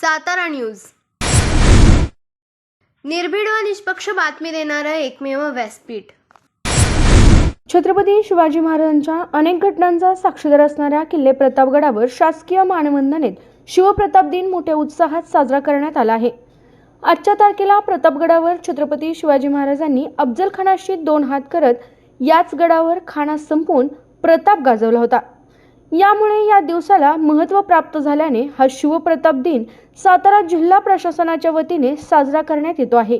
Satara news. निर्भीड व निष्पक्ष बातमी देणारं एकमेव व्यासपीठ. छत्रपती शिवाजी महाराजांच्या अनेक घटनांचा साक्षीदार असणाऱ्या किल्ले प्रतापगडावर शासकीय मानवंदनेत शिवप्रताप दिन मोठ्या उत्साहात साजरा करण्यात आला आहे. आजच्या तारखेला प्रतापगडावर छत्रपती शिवाजी महाराजांनी अफजल खानाशी दोन हात करत याच गडावर खाना संपवून प्रताप गाजवला होता. यामुळे या दिवसाला महत्त्व प्राप्त झाल्याने हा शिवप्रताप दिन सातारा जिल्हा प्रशासनाच्या वतीने साजरा करण्यात येतो आहे.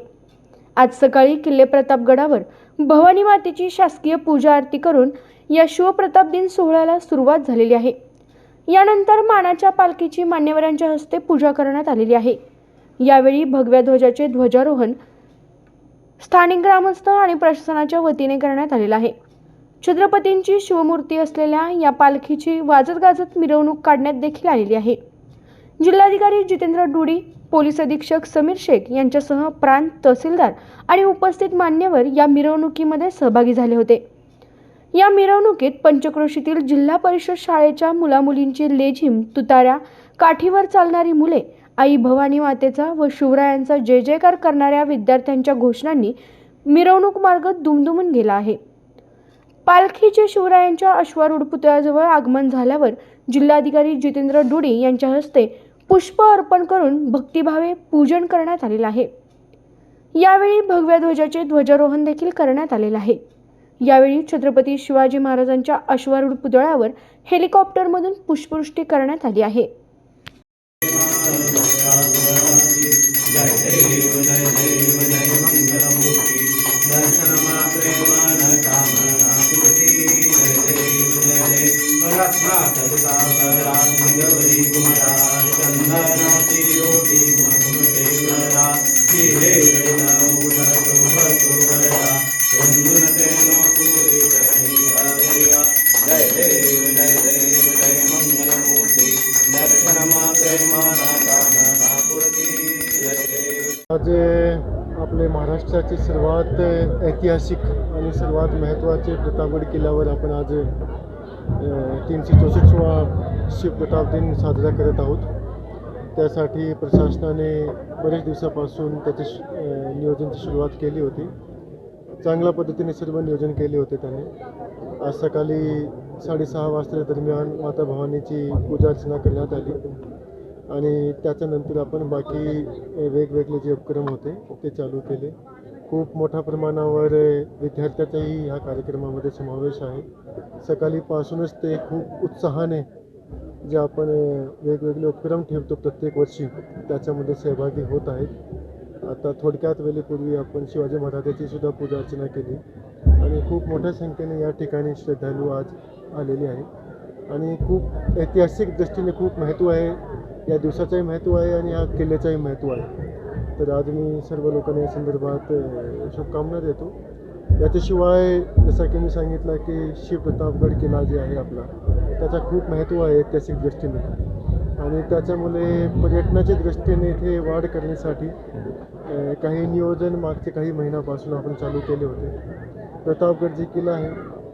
आज सकाळी किल्ले प्रतापगडावर भवानी मातेची शासकीय पूजा आरती करून या शिवप्रताप दिन सोहळ्याला सुरुवात झालेली आहे. यानंतर मानाच्या पालखीची मान्यवरांच्या हस्ते पूजा करण्यात आलेली आहे. यावेळी भगव्या ध्वजाचे ध्वजारोहण स्थानिक ग्रामस्थ आणि प्रशासनाच्या वतीने करण्यात आलेलं आहे. छत्रपतींची शिवमूर्ती असलेल्या या पालखीची वाजत गाजत मिरवणूक काढण्यात देखील आलेली आहे. जिल्हाधिकारी जितेंद्र डुडी पोलीस अधीक्षक समीर शेख यांच्यासह प्रांत तहसीलदार आणि उपस्थित मान्यवर या मिरवणुकीमध्ये सहभागी झाले होते. या मिरवणुकीत पंचक्रोशीतील जिल्हा परिषद शाळेच्या मुलामुलींची लेझिम तुताऱ्या काठीवर चालणारी मुले आई भवानी मातेचा व शिवरायांचा जय जयकार करणाऱ्या विद्यार्थ्यांच्या घोषणांनी मिरवणूक मार्ग दुमदुमून गेला आहे. पालखीचे शिवरायांच्या अश्वारूढ पुतळ्याजवळ आगमन झाल्यावर जिल्हाधिकारी जितेंद्र डुडी यांच्या हस्ते पुष्प अर्पण करून भक्तिभावे पूजन करण्यात आलेलं आहे. यावेळी भगव्या ध्वजाचे ध्वजारोहण देखील करण्यात आलेलं आहे. यावेळी छत्रपती शिवाजी महाराजांच्या अश्वारूढ पुतळ्यावर हेलिकॉप्टरमधून पुष्पवृष्टी करण्यात आली आहे. जय देव जय देव जय मंगलमूर्ती दर्शन मात्रे माना कामना पूर्ती जय देव आज अ, आपले महाराष्ट्राची सर्वात अ, ऐतिहासिक आणि सर्वात महत्त्वाचे प्रतापगड किल्ल्यावर आपण आज अ, तीनशे चौसष्टवा शिवप्रताप दिन साजरा करत आहोत. त्यासाठी प्रशासनाने बरेच दिवसापासून त्याचे श- सुरुवात केली होती. चांगल्या पद्धतीने सर्व नियोजन केले होते त्यांनी. आज सकाळी साडेसहा वाजता दरम्यान माता भवानीची पूजा अर्चना करण्यात आली. आणि त्याच्यानंतर आपण बाकी वेगवेगळे जे उपक्रम होते ते चालू केले. खूप मोठ्या प्रमाणावर विद्यार्थ्याचाही ह्या कार्यक्रमामध्ये समावेश आहे. सकाळीपासूनच ते खूप उत्साहाने जे आपण वेगवेगळे उपक्रम ठेवतो प्रत्येक वर्षी त्याच्यामध्ये सहभागी होत आहेत. आता थोडक्यात वेळेपूर्वी आपण शिवाजी महाराजाची सुद्धा पूजा अर्चना केली आणि खूप मोठ्या संख्येने या ठिकाणी श्रद्धाळू आज आलेले आहेत. आणि खूप ऐतिहासिक दृष्टीने खूप महत्त्व आहे. या दिवसाचंही महत्त्व आहे आणि या किल्ल्याचंही महत्त्व आहे. तर आज मी सर्व लोकांना या संदर्भात शुभकामना देतो. याच्याशिवाय जसं की मी सांगितलं की शिवप्रतापगड किल्ला जे आहे आपला त्याचा खूप महत्त्व आहे ऐतिहासिक दृष्टीने. आणि त्याच्यामुळे पर्यटनाच्या दृष्टीने इथे वाढ करण्यासाठी काही नियोजन मागचे काही महिन्यापासून आपण चालू केले होते. प्रतापगड जे किल्ला आहे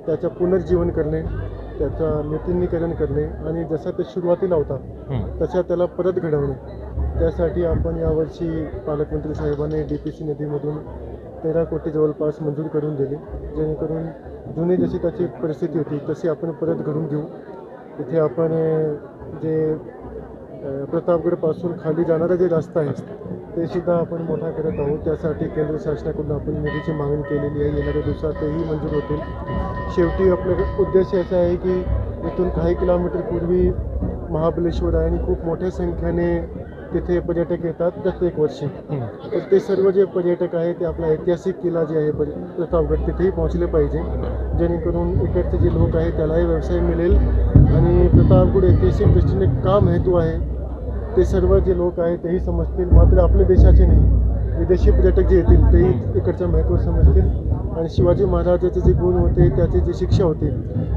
त्याचं पुनर्जीवन करणे त्याचं नूतनीकरण करणे आणि जसा ते सुरुवातीला होता तसा त्याला परत घडवणे. त्यासाठी आपण यावर्षी पालकमंत्री साहेबांनी डी पी सी निधीमधून तेरा कोटी जवळपास मंजूर करून दिली. जेणेकरून जुनी जशी त्याची परिस्थिती होती तशी आपण परत घडून घेऊ. इथे आपण जे प्रतापगडपासून खाली जाणारा जे रस्ता आहे ते सुद्धा आपण मोठा करत आहोत. त्यासाठी केंद्र शासनाकडून आपण निधीची मागणी केलेली आहे. येणाऱ्या दिवसात तेही मंजूर होतील. शेवटी आपला उद्देश असा आहे की इथून काही किलोमीटर पूर्वी महाबलेश्वर आहे आणि खूप मोठ्या संख्येने तिथे पर्यटक येतात प्रत्येक वर्षी. तर ते सर्व जे पर्यटक आहेत ते आपला ऐतिहासिक किल्ला जे आहे पर- प्रतापगड तिथेही पोहोचले पाहिजे. जेणेकरून इकडचे जे लोक आहेत त्यालाही व्यवसाय मिळेल. आणि प्रतापगड ऐतिहासिक दृष्टीने का महत्त्व आहे ते सर्व जे लोक आहेत तेही समजतील. मात्र आपल्या देशाचे नाही. विदेशी पर्यटक जे येतील तेही इकडचं महत्त्व समजतील. आणि शिवाजी महाराजाचे जे गुण होते त्याची जी शिक्षा होती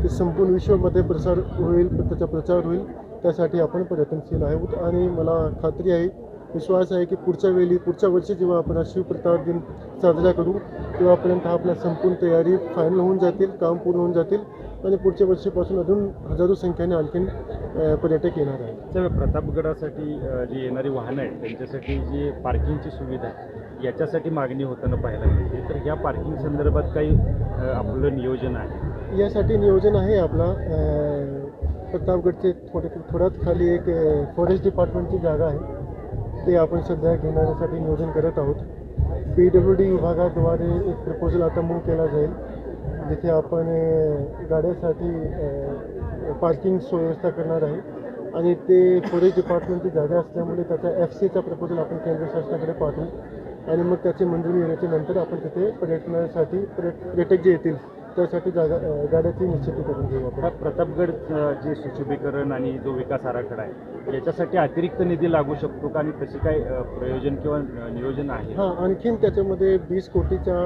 ते संपूर्ण विश्वामध्ये प्रसार होईल त्याचा प्रचार होईल. त्यासाठी आपण प्रयत्नशील आहोत. आणि मला खात्री आहे विश्वास आहे की पुढच्या वेळी पुढच्या वर्षी जेव्हा आपण हा शिवप्रताप दिन साजरा करू तेव्हापर्यंत हा आपला संपूर्ण तयारी फायनल होऊन जातील काम पूर्ण होऊन जातील. आणि पुढच्या वर्षीपासून अजून हजारो संख्येने आणखीन पर्यटक येणार आहेत. तर प्रतापगडासाठी जी येणारी वाहनं आहेत त्यांच्यासाठी जी पार्किंगची सुविधा आहे याच्यासाठी मागणी होताना पाहायला मिळते. तर या पार्किंग संदर्भात काही आपलं नियोजन आहे? यासाठी नियोजन आहे आपला प्रतापगडचे थोडे थोड्यात खाली एक फॉरेस्ट डिपार्टमेंटची जागा आहे. ते आपण सध्या घेण्यासाठी नियोजन करत आहोत. पी डब्ल्यू डी विभागाद्वारे एक प्रपोजल आता मूव केला जाईल. जिथे आपण गाड्यासाठी पार्किंग व्यवस्था करणार आहे. आणि ते फॉरेस्ट डिपार्टमेंटची जागा असल्यामुळे त्याचा एफ सीचा प्रपोजल आपण केंद्र शासनाकडे पाठवू. आणि मग त्याची मंजुरी येण्याच्या नंतर आपण तिथे पर्यटनासाठी पर्यट पर्यटक जे येतील त्यासाठी जागा गाड्याची निश्चिती करून घेऊ आपण. प्रतापगड जे सुशोभीकरण आणि जो विकास आराखडा आहे याच्यासाठी अतिरिक्त निधी लागू शकतो का? आणि तशी काय प्रयोजन किंवा नियोजन आहे? हां आणखीन त्याच्यामध्ये वीस कोटीचा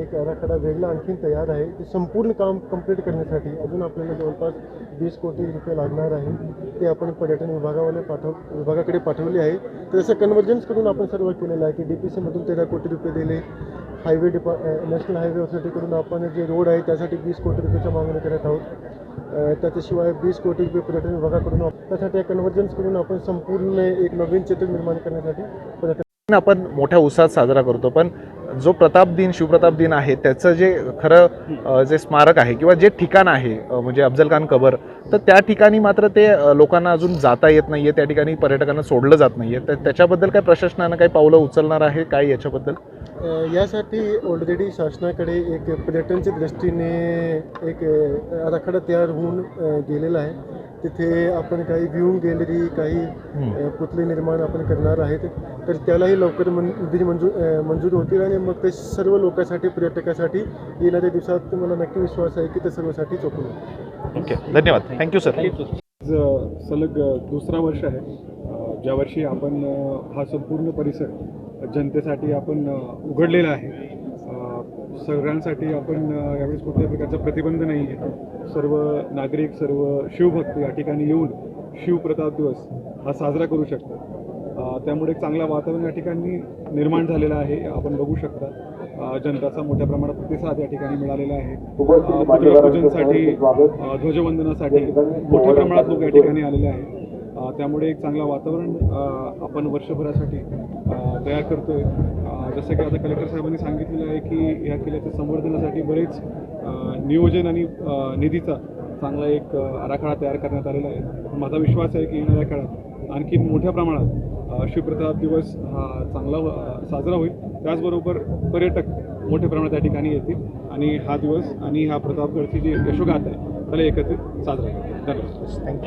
एक आराखडा वेगळा आणखीन तयार आहे. ते संपूर्ण काम कंप्लीट करण्यासाठी अजून आपल्याला जवळपास वीस कोटी रुपये लागणार आहे. ते आपण पर्यटन विभागावाले पाठव विभागाकडे पाठवले आहे. तर असं कन्वर्जन्स करून आपण सर्व केलेलं आहे की डी पी सीमधून तेरा कोटी रुपये दिले हायवे डिपा नॅशनल हायवे ऑथॉरिटीकडून आपण जे रोड आहे त्यासाठी वीस कोटी रुपयाच्या मागणी करत आहोत. त्याच्याशिवाय वीस कोटी रुपये पर्यटन विभागाकडून त्यासाठी कन्वर्जन्स करून आपण संपूर्ण एक नवीन चित्र निर्माण करण्यासाठी पर्यटन आपण मोठ्या उत्साहात साजरा करतो पण जो प्रताप दिन शिवप्रताप दिन आहे त्याचं जे खरं जे स्मारक आहे किंवा जे ठिकाण आहे म्हणजे अफजल खान कबर तर त्या ठिकाणी मात्र ते लोकांना अजून जाता येत नाहीये त्या ठिकाणी पर्यटकांना सोडलं जात नाहीये. तर त्याच्याबद्दल काय प्रशासनानं काही पावलं उचलणार आहे काय याच्याबद्दल? यासाठी ऑलरेडी शासनाकडे एक पर्यटनच्या दृष्टीने एक आराखडा तयार होऊन गेलेला आहे. तिथे आपण काही व्ह्यू गॅलरी काही पुतळे निर्माण आपण करणार आहेत. तर त्यालाही लवकर निधी मंजूर मंजूर होतील आणि मग ते सर्व लोकांसाठी पर्यटकासाठी येणाऱ्या दिवसात मला नक्की विश्वास आहे की ते सर्वसाठी चोखून होईल. ओके. धन्यवाद. थँक्यू सर सलग दुसरा वर्ष आहे. ज्या वर्षी आपण हा संपूर्ण परिसर जनतेसाठी आपण उघडलेलं आहे. सगळ्यांसाठी आपण यावेळेस कुठल्याही प्रकारचा प्रतिबंध नाही आहे. सर्व नागरिक सर्व शिवभक्त या ठिकाणी येऊन शिवप्रताप दिवस हा साजरा करू शकतात. त्यामुळे एक चांगला वातावरण या ठिकाणी निर्माण झालेलं आहे आपण बघू शकता. जनताचा मोठ्या प्रमाणात प्रतिसाद या ठिकाणी मिळालेला आहे. पूजनसाठी ध्वजवंदनासाठी मोठ्या प्रमाणात लोक या ठिकाणी आलेले आहेत. त्यामुळे एक चांगलं वातावरण आपण वर्षभरासाठी तयार करतो आहे जसं की आता कलेक्टर साहेबांनी सांगितलेलं आहे की या किल्ल्याच्या संवर्धनासाठी बरेच नियोजन आणि निधीचा चांगला एक आराखडा तयार करण्यात आलेला आहे. माझा विश्वास आहे की येणाऱ्या काळात आणखी मोठ्या प्रमाणात शिवप्रताप दिवस हा चांगला साजरा होईल. त्याचबरोबर पर्यटक मोठ्या प्रमाणात त्या ठिकाणी येतील आणि हा दिवस आणि हा प्रतापगडची जी यशोगाथ आहे त्याला एकत्रित साजरा करू धन्यवाद.